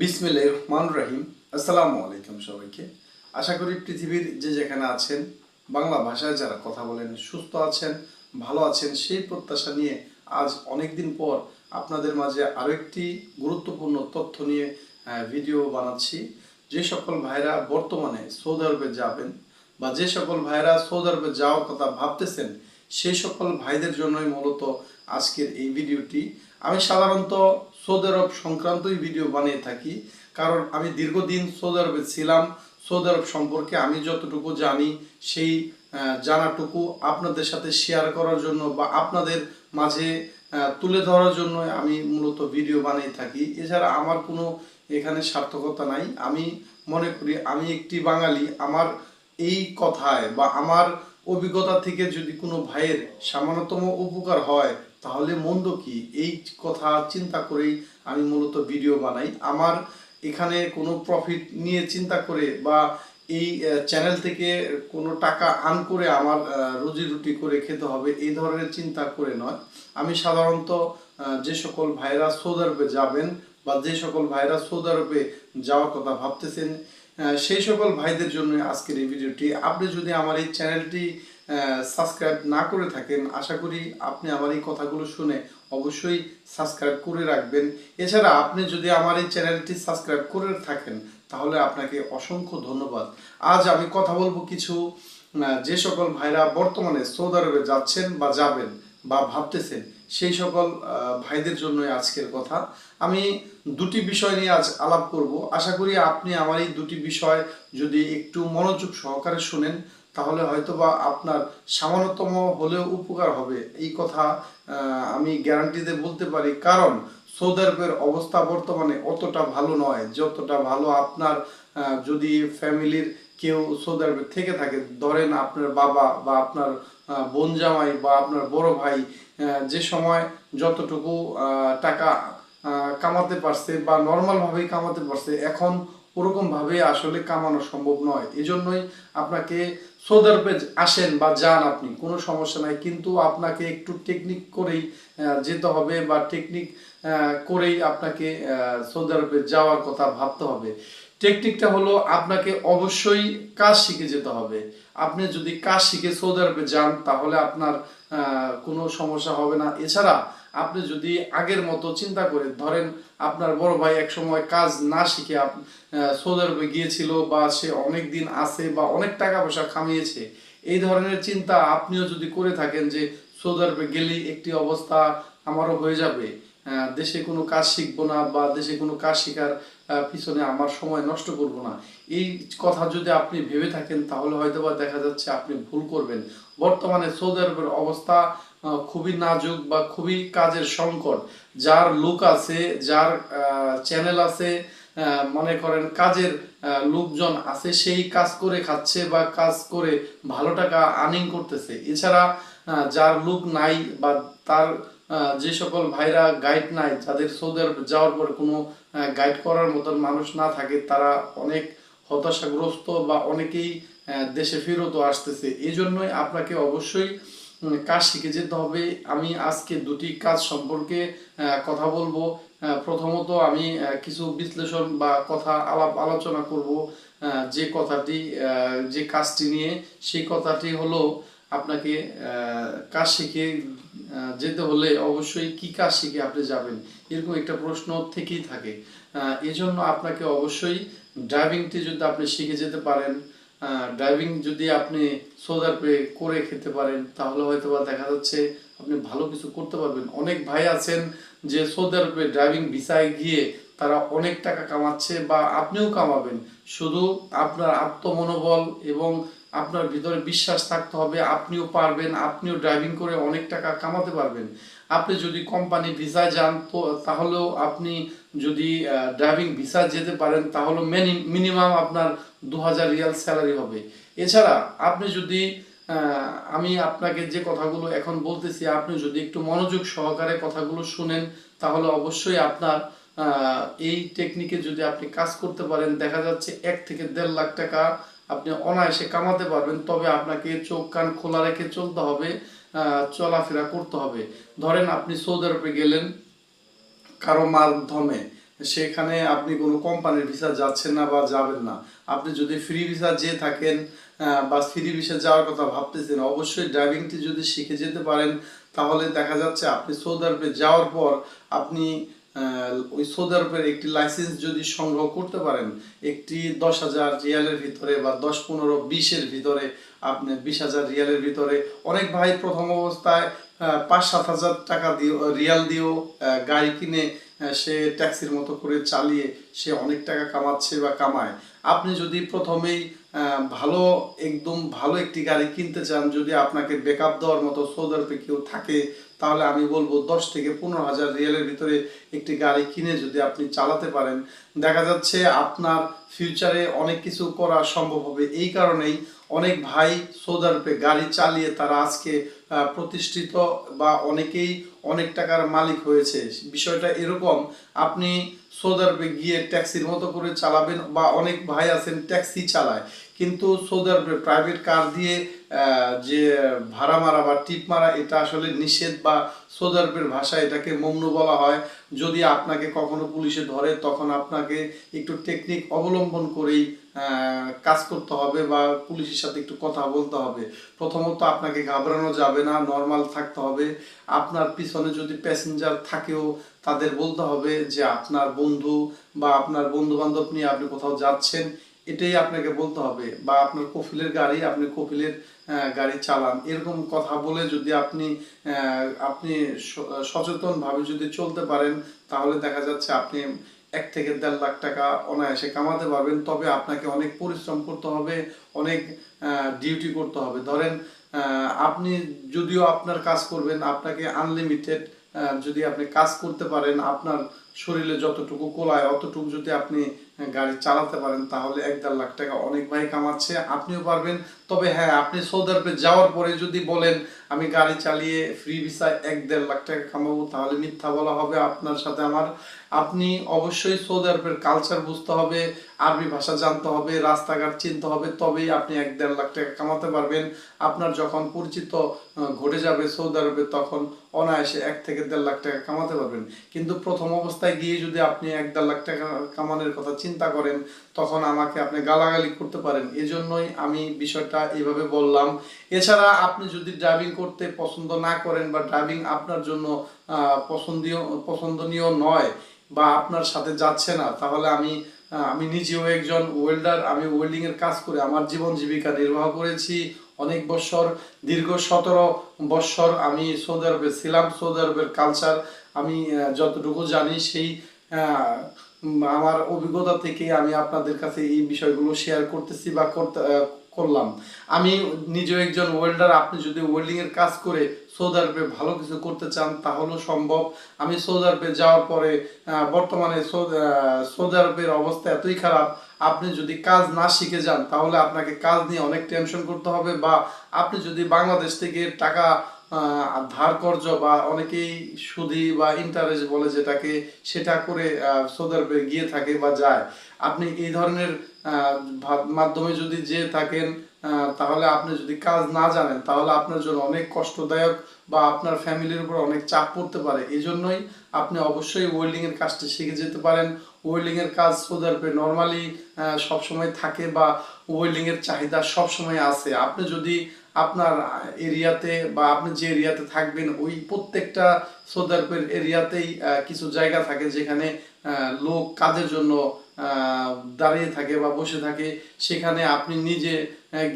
বিসমিল্লাহ রহমান রাহিম আসসালামু আলাইকুম সবাইকে। আশা করি পৃথিবীর যে যেখানে আছেন, বাংলা ভাষায় যারা কথা বলেন, সুস্থ আছেন, ভালো আছেন, সেই প্রত্যাশা নিয়ে আজ অনেক দিন পর আপনাদের মাঝে আরও একটি গুরুত্বপূর্ণ তথ্য নিয়ে ভিডিও বানাচ্ছি। যে সকল ভাইরা বর্তমানে সৌদি আরবে যাবেন বা যে সকল ভাইরা সৌদি আরবে যাওয়ার কথা ভাবতেছেন, সেই সকল ভাইদের জন্যই মূলত আজকের এই ভিডিওটি আমি সাধারণত সৌদি আরব সংক্রান্তই ভিডিও বানিয়ে থাকি। কারণ আমি দীর্ঘদিন সৌদি আরবে ছিলাম। সৌদি আরব সম্পর্কে আমি যতটুকু জানি, সেই জানাটুকু আপনাদের সাথে শেয়ার করার জন্য বা আপনাদের মাঝে তুলে ধরার জন্য আমি মূলত ভিডিও বানিয়ে থাকি। এছাড়া আমার কোনো এখানে সার্থকতা নাই। আমি মনে করি, আমি একটি বাঙালি, আমার এই কথায় বা আমার অভিজ্ঞতা থেকে যদি কোনো ভাইয়ের সামান্যতম উপকার হয় তাহলে মন্দ কি? এই কথা চিন্তা করেই আমি মূলত ভিডিও বানাই। আমার এখানে কোনো প্রফিট নিয়ে চিন্তা করে বা এই চ্যানেল থেকে কোনো টাকা আর্ন করে আমার রুজি রুটি করে খেতে হবে, এই ধরনের চিন্তা করে নয়। আমি সাধারণত যে সকল ভাইরা সৌদি আরবে যাবেন বা যে সকল ভাইরা সৌদি আরবে যাওয়ার কথা ভাবতেছেন সেই সকল ভাইদের জন্য আজকের এই ভিডিওটি আপনি যদি আমার এই চ্যানেলটি সাবস্ক্রাইব না করে থাকেন, আশা করি আপনি আমার এই কথাগুলো শুনে অবশ্যই সাবস্ক্রাইব করে রাখবেন। এছাড়া আপনি যদি আমার এই চ্যানেলটি সাবস্ক্রাইব করে থাকেন, তাহলে আপনাকে অসংখ্য ধন্যবাদ। আজ আমি কথা বলব কিছু যে সকল ভাইরা বর্তমানে সৌদি আরবে যাচ্ছেন বা যাবেন বা ভাবতেছেন, সেই সকল ভাইদের জন্য আজকের কথা। আমি দুটি বিষয় নিয়ে আজ আলাপ করব। আশা করি আপনি আমার এই দুটি বিষয় যদি একটু মনোযোগ সহকারে শুনেন, তাহলে হয়তোবা আপনার সামান্যতম হলেও উপকার হবে। এই কথা আমি গ্যারান্টিতে বলতে পারি, কারণ সৌদি আরবের অবস্থা বর্তমানে অতটা ভালো নয়। যতটা ভালো আপনার যদি ফ্যামিলির কেউ সৌদি আরবে থেকে থাকে, ধরেন আপনার বাবা বা আপনার বোন জামাই বা আপনার বড় ভাই যে সময় যতটুকু টাকা কামাতে পারছে বা নর্মাল ভাবেই কামাতে পারছে এখন ওরকম ভাবে আসলে কামানো সম্ভব নয়। এজন্যই আপনাকে সৌদি আরবে আসেন বা যান আপনি কোনো সমস্যা নাই। কিন্তু আপনাকে একটু টেকনিক করেই যেতে হবে বা টেকনিক করেই আপনাকে আহ, সৌদি আরবে যাওয়ার কথা ভাবতে হবে। টেকনিকটা হলো আপনাকে অবশ্যই কাজ শিখে যেতে হবে। আপনি যদি কাজ শিখে সৌদি আরবে যান, তাহলে আপনার কোনো সমস্যা হবে না। এছাড়া আপনি যদি আগের মতো চিন্তা করে ধরেন আপনার বড় ভাই এক সময় কাজ না শিখে সৌদি আরবে গিয়েছিল বা সে অনেক দিন আছে বা অনেক টাকা পয়সা কামিয়েছে এই ধরনের চিন্তা আপনিও যদি করে থাকেন যে সৌদি আরবে গেলেই একটি অবস্থা আমারও হয়ে যাবে। দেশে কোনো কাজ শিখব না বা দেশে কোনো কাজ শেখার পিছনে আমার সময় নষ্ট করব না। এই কথা যদি আপনি ভেবে থাকেন, তাহলে হয়তো বা দেখা যাচ্ছে আপনি ভুল করবেন। বর্তমানে সৌদি আরবের অবস্থা খুবই নাজুক বা খুবই কাজের সংকট। যার লোক আছে, যার চ্যানেল আছে মনে করেন কাজের লোকজন আছে, সেই কাজ করে খাচ্ছে বা কাজ করে ভালো টাকা আর্নিং করতেছে। এছাড়া যার লোক নাই বা তার যে সকল ভাইরা গাইড নাই, যাদের সৌদি আরব যাওয়ার পর কোনো গাইড করার মতন মানুষ না থাকে, তারা অনেক হতাশাগ্রস্ত বা অনেকেই দেশে ফেরত আসতেছে। এই জন্যই আপনাকে অবশ্যই কাজ শিখে যেতে হবে। আমি আজকে দুটি কাজ সম্পর্কে কথা বলব। প্রথমত আমি কিছু বিশ্লেষণ বা কথা আলাপ আলোচনা করব। যে কথাটি যে কাজটি নিয়ে, সেই কথাটি হলো আপনাকে কাজ শিখে যেতে হলে অবশ্যই কি কাজ শিখে আপনি যাবেন? এরকম একটা প্রশ্ন থেকেই থাকে। এজন্য আপনাকে অবশ্যই ড্রাইভিংটি যদি আপনি শিখে যেতে পারেন ড্রাইভিং যদি আপনি আরবে করে খেতে পারেন, তাহলে হয়তো বা দেখা যাচ্ছে আপনি ভালো কিছু করতে পারবেন। অনেক ভাই আছেন যে আরবে ড্রাইভিং ভিসায় গিয়ে তারা অনেক টাকা কামাচ্ছে বা আপনিও কামাবেন। শুধু আপনার আত্মমনোবল এবং আপনার ভিতরে বিশ্বাস থাকতে হবে, আপনিও পারবেন, আপনিও ড্রাইভিং করে অনেক টাকা কামাতে পারবেন। আপনি যদি কোম্পানি ভিসায় যান, তো তাহলেও আপনি যদি ড্রাইভিং ভিসা যেতে পারেন তাহলে মিনিমাম আপনার দু হাজার রিয়াল স্যালারি হবে। এছাড়া আপনি যদি আমি আপনাকে যে কথাগুলো এখন বলতেছি, আপনি যদি একটু মনোযোগ সহকারে কথাগুলো শুনেন, তাহলে অবশ্যই আপনার এই টেকনিকে যদি আপনি কাজ করতে পারেন, দেখা যাচ্ছে এক থেকে দেড় লাখ টাকা আপনি অনায়াসে কামাতে পারবেন, তবে আপনাকে চোখ কান খোলা রেখে চলতে হবে চলাফেরা করতে হবে। ধরেন আপনি সৌদি আরবে গেলেন, কারও মাধ্যমে সেখানে আপনি কোনো কোম্পানির ভিসা যাচ্ছেন না বা যাবেন না। আপনি যদি ফ্রি ভিসা যেয়ে থাকেন বা ফ্রি ভিসা যাওয়ার কথা ভাবতেছেন, অবশ্যই ড্রাইভিংটি যদি শিখে যেতে পারেন, তাহলে দেখা যাচ্ছে আপনি সৌদি আরবে যাওয়ার পর আপনি ওই সৌদি আরবের একটি লাইসেন্স যদি সংগ্রহ করতে পারেন, একটি দশ হাজার রিয়ালের ভিতরে বা দশ পনেরো বিশের ভিতরে আপনি বিশ হাজার রিয়ালের ভিতরে, অনেক ভাই প্রথম অবস্থায় পাঁচ সাত হাজার টাকা দিয়ে রিয়াল দিয়েও গাড়ি কিনে সে ট্যাক্সির মতো করে চালিয়ে সে অনেক টাকা কামাচ্ছে বা কামায়। আপনি যদি প্রথমেই ভালো, একদম ভালো একটি গাড়ি কিনতে চান, যদি আপনাকে বেকআপ দেওয়ার মতো সৌদি আরবে কেউ থাকে তাহলে আমি বলব দশ থেকে পনেরো হাজার রিয়ালের ভিতরে একটি গাড়ি কিনে যদি আপনি চালাতে পারেন, দেখা যাচ্ছে আপনার ফিউচারে অনেক কিছু করা সম্ভব হবে। এই কারণেই অনেক ভাই সৌদি আরবে গাড়ি চালিয়ে তারা আজকে প্রতিষ্ঠিত বা অনেকেই অনেক টাকার মালিক হয়েছে। বিষয়টা এরকম, আপনি সৌদি আরবে গিয়ে ট্যাক্সির মতো করে চালাবেন বা অনেক ভাই আছেন ট্যাক্সি চালায়। কিন্তু সৌদি প্রাইভেট কার দিয়ে যে ভাড়া মারা বা টিপ মারা, এটা আসলে নিষেধ বা সৌদি আরবের ভাষায় এটাকে মমনু বলা হয়। যদি আপনাকে কখনো পুলিশে ধরে, তখন আপনাকে একটু টেকনিক অবলম্বন করেই কাজ করতে হবে বা পুলিশের সাথে একটু কথা বলতে হবে। প্রথমত আপনাকে ঘাবড়ানো যাবে না নর্মাল থাকতে হবে। আপনার পিছনে যদি প্যাসেঞ্জার থাকেও, তাদের বলতে হবে যে আপনার বন্ধু বা আপনার বন্ধু বান্ধব নিয়ে আপনি কোথাও যাচ্ছেন এটাই আপনাকে বলতে হবে। বা আপনার কফিলের গাড়ি, আপনি কফিলের গাড়ি চালান। এরকম কথা বলে যদি আপনি আপনি সচেতনভাবে যদি চলতে পারেন, তাহলে দেখা যাচ্ছে আপনি এক থেকে দেড় লাখ টাকা অনায়াসে কামাতে পারবেন। তবে আপনাকে অনেক পরিশ্রম করতে হবে, অনেক ডিউটি করতে হবে। ধরেন আপনি যদিও আপনার কাজ করবেন, আপনাকে আনলিমিটেড যদি আপনি কাজ করতে পারেন, আপনার শরীরে যতটুকু কোলায়, অতটুকু যদি আপনি গাড়ি চালাতে পারেন, তাহলে এক দেড় লাখ টাকা অনেক ভাই কামাচ্ছে, আপনিও পারবেন। তবে হ্যাঁ আপনি সৌদি আরবে যাওয়ার পরে যদি বলেন, আমি গাড়ি চালিয়ে ফ্রি ভিসায় এক দেড় লাখ টাকা কামাবো, তাহলে মিথ্যা বলা হবে আপনার সাথে আমার। আপনি অবশ্যই সৌদি আরবের কালচার বুঝতে হবে, আরবি ভাষা জানতে হবে, রাস্তাঘাট চিনতে হবে, তবেই আপনি এক দেড় লাখ টাকা কামাতে পারবেন। আপনার যখন পরিচিত ঘটে যাবে সৌদি আরবে, তখন অনায়াসে এক থেকে দেড় লাখ টাকা কামাতে পারবেন। কিন্তু প্রথম অবস্থায় গিয়ে যদি আপনি এক দেড় লাখ টাকা কামানোর কথা চিন্তা করেন, তখন আমাকে আপনি গালাগালি করতে পারেন। এজন্যই আমি বিষয়টা এইভাবে বললাম। এছাড়া আপনি যদি ড্রাইভিং করতে পছন্দ না করেন বা ড্রাইভিং আপনার জন্য পছন্দীয়, পছন্দনীয় নয় বা আপনার সাথে যাচ্ছে না, তাহলে আমি আমি নিজেও একজন ওয়েল্ডার আমি ওয়েল্ডিংয়ের কাজ করে আমার জীবন জীবিকা নির্বাহ করেছি। অনেক বছর, দীর্ঘ সতেরো বছর আমি সৌদি আরবে ছিলাম, সৌদি আরবের কালচার আমি যতটুকু জানি সেই আমার অভিজ্ঞতা থেকে আমি আপনাদের কাছে এই বিষয়গুলো শেয়ার করতেছি বা করতে করলাম। আমি নিজেও একজন ওয়েল্ডার আপনি যদি ওয়েল্ডিং এর কাজ করে সৌদি আরবে ভালো কিছু করতে চান, তাহলেও সম্ভব। আমি সৌদি আরবে যাওয়ার পরে বর্তমানে সৌদি আরবের অবস্থা এতই খারাপ আপনি যদি কাজ না শিখে যান, তাহলে আপনাকে কাজ নিয়ে অনেক টেনশন করতে হবে বা আপনি যদি বাংলাদেশ থেকে টাকা ধার কর্জ বা অনেকেই সুদি বা ইন্টারেস্ট বলে যেটাকে, সেটা করে সৌদি আরবে গিয়ে থাকে বা যায়। আপনি এই ধরনের মাধ্যমে যদি যেয়ে থাকেন তাহলে আপনি যদি কাজ না জানেন, তাহলে আপনার জন্য অনেক কষ্টদায়ক বা আপনার ফ্যামিলির উপর অনেক চাপ পড়তে পারে। এই জন্যই আপনি অবশ্যই ওয়েল্ডিংয়ের কাজটি শিখে যেতে পারেন। ওয়েল্ডিং এর কাজ সৌদি আরবে নর্মালি সবসময় থাকে বা ওয়েল্ডিং এর চাহিদা সবসময় আছে। আপনি যদি আপনার এরিয়াতে বা আপনি যে এরিয়াতে থাকবেন, ওই প্রত্যেকটা সৌদি আরবের এরিয়াতেই কিছু জায়গা থাকে যেখানে লোক কাজের জন্য দাঁড়িয়ে থাকে বা বসে থাকে। সেখানে আপনি নিজে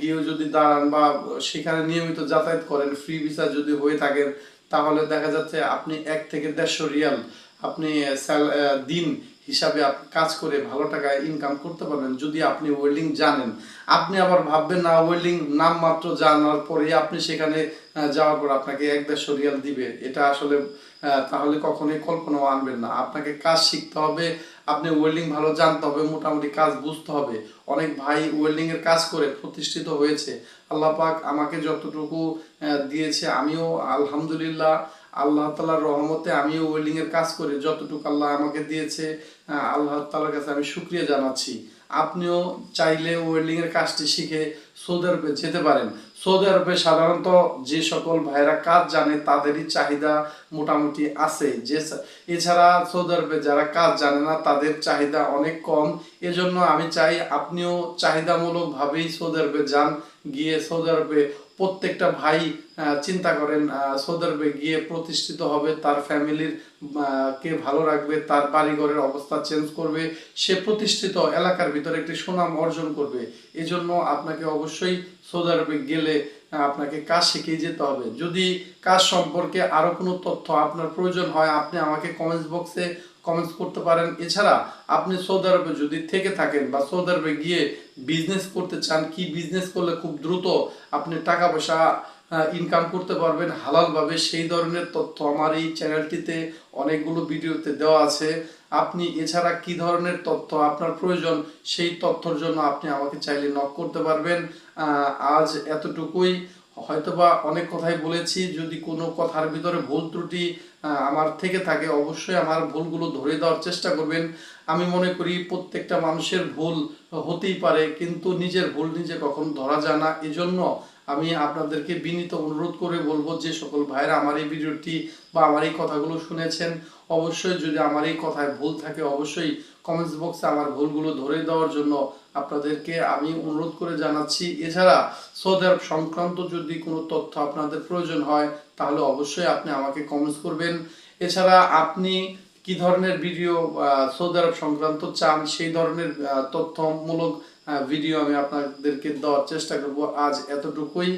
গিয়েও যদি দাঁড়ান বা সেখানে নিয়মিত যাতায়াত করেন ফ্রি ভিসা যদি হয়ে থাকেন, তাহলে দেখা যাচ্ছে আপনি এক থেকে দেড়শো রিয়াল আপনি দিন হিসাবে কাজ করে ভালো টাকা ইনকাম করতে পারবেন, যদি আপনি ওয়েল্ডিং জানেন। আপনি আবার ভাববেন না ওয়েল্ডিং নাম মাত্র জানার পরে আপনি সেখানে যাওয়ার পর আপনাকে এক দেড়শো রিয়াল দিবে। এটা আসলে তাহলে কখনোই কল্পনাও আনবেন না। আপনাকে কাজ শিখতে হবে, আপনি ওয়েল্ডিং ভালো জানতে হবে, মোটামুটি কাজ বুঝতে হবে। অনেক ভাই ওয়েল্ডিং এর কাজ করে, প্রতিষ্ঠিত হয়েছে। আল্লাহ পাক আমাকে যতটুকু দিয়েছে আমিও, আলহামদুলিল্লাহ, আল্লাহ তালার রহমতে আমিও ওয়েল্ডিং এর কাজ করে যতটুকু আল্লাহ আমাকে দিয়েছে আল্লাহ তালার কাছে আমি শুক্রিয়া জানাচ্ছি। আপনিও চাইলে ওয়েল্ডিং এর কাজটি শিখে সৌদি আরবে যেতে পারেন। সৌদি আরবে সাধারণত যে সকল ভাইরা কাজ জানে, তাদেরই চাহিদা মোটামুটি আছে। যে এছাড়া সৌদি আরবে যারা কাজ জানে না, তাদের চাহিদা অনেক কম। এজন্য আমি চাই আপনিও চাহিদামূলকভাবেই সৌদি আরবে যান। গিয়ে সৌদি আরবে প্রত্যেকটা ভাই চিন্তা করেন সৌদি আরবে গিয়ে প্রতিষ্ঠিত হবে, তার ফ্যামিলির কে ভালো রাখবে, তার বাড়িঘরের অবস্থা চেঞ্জ করবে, সে প্রতিষ্ঠিত এলাকার ভিতরে একটি সুনাম অর্জন করবে। এজন্য আপনাকে অবশ্যই সৌদি আরবে গেলে আপনাকে কাজ শিখিয়ে যেতে হবে। যদি কাজ সম্পর্কে আরও কোনো তথ্য আপনার প্রয়োজন হয়, আপনি আমাকে কমেন্টস বক্সে কমেন্টস করতে পারেন। এছাড়া আপনি সৌদি আরবে যদি থেকে থাকেন বা সৌদি আরবে গিয়ে বিজনেস করতে চান, কি বিজনেস করলে খুব দ্রুত আপনি টাকা পয়সা ইনকাম করতে পারবেন হালালভাবে। সেই ধরনের তথ্য আমার এই চ্যানেলটিতে অনেকগুলো ভিডিওতে দেওয়া আছে। আপনি এছাড়া কি ধরনের তথ্য আপনার প্রয়োজন, সেই তথ্যর জন্য আপনি আমাকে চাইলে নক করতে পারবেন। আজ এতটুকুই। হয়তোবা অনেক কথাই বলেছি, যদি কোনো কথার ভিতরে ভুল ত্রুটি আমার থেকে থাকে, অবশ্যই আমার ভুলগুলো ধরে দেওয়ার চেষ্টা করবেন। আমি মনে করি প্রত্যেকটা মানুষের ভুল হতেই পারে, কিন্তু নিজের ভুল নিজে কখন ধরা যায় না। এজন্য আমি আপনাদেরকে বিনীত অনুরোধ করে বলব যে সকল ভাইরা আমার এই ভিডিওটি বা আমার এই কথাগুলো শুনেছেন, অবশ্যই যদি আমার এই কথায় ভুল থাকে, অবশ্যই কমেন্টস বক্সে আমার ভুলগুলো ধরে দেওয়ার জন্য আপনাদেরকে আমি অনুরোধ করে জানাচ্ছি। এছাড়া সৌদি আরব সংক্রান্ত যদি কোনো তথ্য আপনাদের প্রয়োজন হয়, তাহলে অবশ্যই আপনি আমাকে কমেন্টস করবেন। এছাড়া আপনি কি ধরনের ভিডিও সৌদি আরব সংক্রান্ত চান, সেই ধরনের তথ্যমূলক ভিডিও আমি আপনাদেরকে দেওয়ার চেষ্টা করব। আজ এতটুকুই।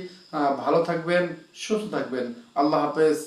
ভালো থাকবেন সুস্থ থাকবেন। আল্লাহ হাফেজ।